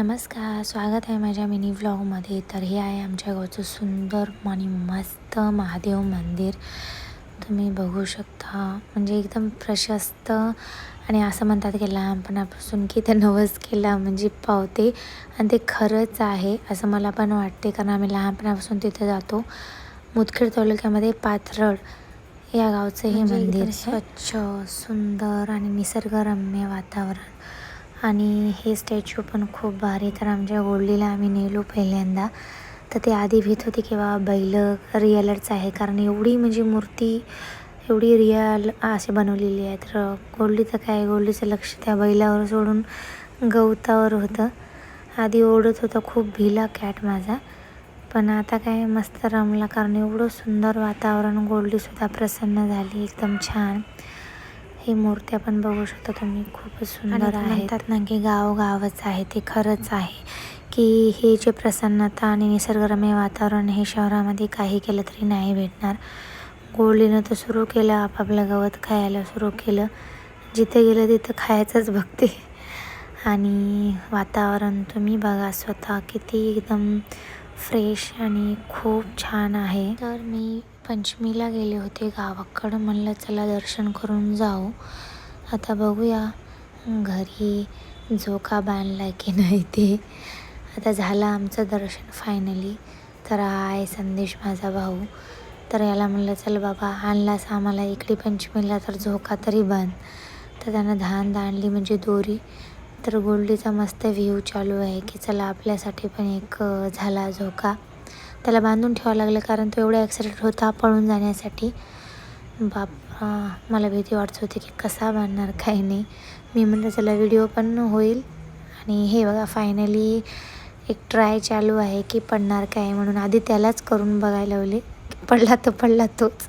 नमस्कार स्वागत आहे माझ्या मिनी व्लॉगमध्ये. तर हे आहे आमच्या गावचं सुंदर आणि मस्त महादेव मंदिर. तुम्ही बघू शकता. म्हणजे एकदम प्रशस्त आणि असं म्हणतात की लहानपणापासून की ते नवस केला म्हणजे पावते. आणि ते खरंच आहे असं मला पण वाटते कारण आम्ही लहानपणापासून तिथे जातो. मुदखेड तालुक्यामध्ये पाथरड या गावचं हे म्हणजे मंदिर स्वच्छ सुंदर आणि निसर्गरम्य वातावरण. आणि हे स्टॅच्यू पण खूप भारी. तर आमच्या गोल्डीला आम्ही नेलो पहिल्यांदा. तर ते आधी भीत होती की बा बैल रिअलच आहे. कारण एवढी म्हणजे मूर्ती एवढी रिअल अशी बनवलेली आहे. तर गोल्डीचं काय गोल्डीचं लक्ष त्या बैलावर सोडून गवतावर होतं. आधी ओढत होतं खूप भिला कॅट माझा. पण आता काय मस्त रमला. कारण एवढं सुंदर वातावरण गोल्डीसुद्धा प्रसन्न झाली. एकदम छान. ही मूर्त्या पण बघू शकता तुम्ही खूपच सुंदर आणि आहे म्हणतात ना की गाव गावच आहे ते खरंच आहे. की हे जे प्रसन्नता आणि निसर्गरम्य वातावरण हे शहरामध्ये काही केलं तरी नाही भेटणार. गोल्डीनं तर सुरू केलं आपापलं गवत खायला सुरू केलं. जिथे गेलं तिथं खायचंच बघते आणि वातावरण तुम्ही बघा स्वतः किती एकदम फ्रेश आणि खूप छान आहे. तर मी पंचमीला गेले होते गावाकडं. म्हणलं चला दर्शन करून जाऊ. आता बघूया घरी झोका बांधला की नाही ते. आता झालं आमचं दर्शन फायनली तर हा आहे संदेश माझा भाऊ. तर याला म्हणलं चल बाबा आणलास आम्हाला. इकडे पंचमीला तर झोका तरी बांध. तर त्यानं धान दांडली म्हणजे दोरी. तर गोल्डीचा मस्त व्ह्यू चालू आहे की चला आपल्यासाठी पण एक झाला झोका त्याला बांधून ठेवावं लागलं कारण तो एवढा ॲक्सिडेंट होता पळून जाण्यासाठी. बाप मला भीती वाटत होती की कसा बांधणार काही नाही. मी म्हणलं चला व्हिडिओ पण होईल. आणि हे बघा फायनली एक ट्राय चालू आहे की पडणार काय म्हणून. आधी त्यालाच करून बघायला लावले. की पडला तो पडला तोच.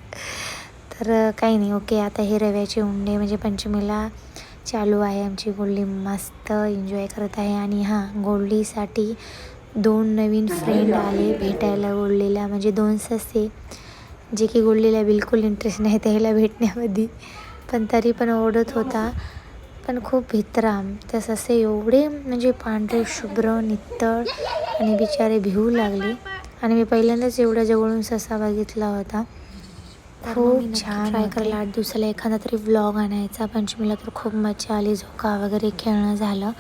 तर काही नाही ओके. आता हे रव्याचे उंडे म्हणजे पंचमीला चालू आहे. आमची गोल्डी मस्त एन्जॉय करत आहे. आणि हां गोल्डीसाठी दोन नवीन फ्रेंड आले भेटायला गोल्डीला म्हणजे दोन ससे जे की गोल्डीला बिलकुल इंटरेस्ट नाही त्याला भेटण्यामध्ये. पण तरी पण ओढत होता. पण खूप भित्राम त्या ससे एवढे म्हणजे पांढरे शुभ्र नित्तळ आणि बिचारे भिवू लागले. आणि मी पहिल्यांदाच एवढ्या जवळून ससा बघितला होता. खूप छान ट्राय करायला आठ दिवसाला एखादा तरी व्लॉग आणायचा पंचमीला तर खूप मजा आली झोका वगैरे खेळणं झालं.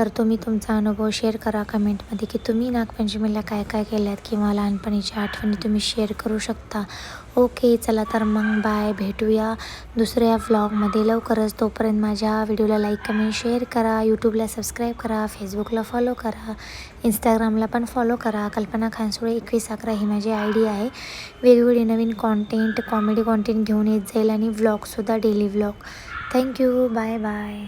तर तुम्ही तुमचा अनुभव शेअर करा कमेंटमध्ये की तुम्ही नागपंचमीला काय काय केल्यात किंवा लहानपणीच्या आठवणी तुम्ही शेअर करू शकता. ओके चला तर मग बाय भेटूया दुसऱ्या व्लॉगमध्ये लवकरच तोपर्यंत माझ्या व्हिडिओला लाईक कमेंट शेअर करा. यूट्यूबला सबस्क्राईब करा. फेसबुकला फॉलो करा. इंस्टाग्रामला पण फॉलो करा. कल्पना खानसुळे एकवीस अकरा ही माझी आय डी आहे. वेगवेगळी नवीन कॉन्टेंट कॉमेडी कॉन्टेंट घेऊन येत जाईल आणि व्लॉगसुद्धा daily vlog thank you bye bye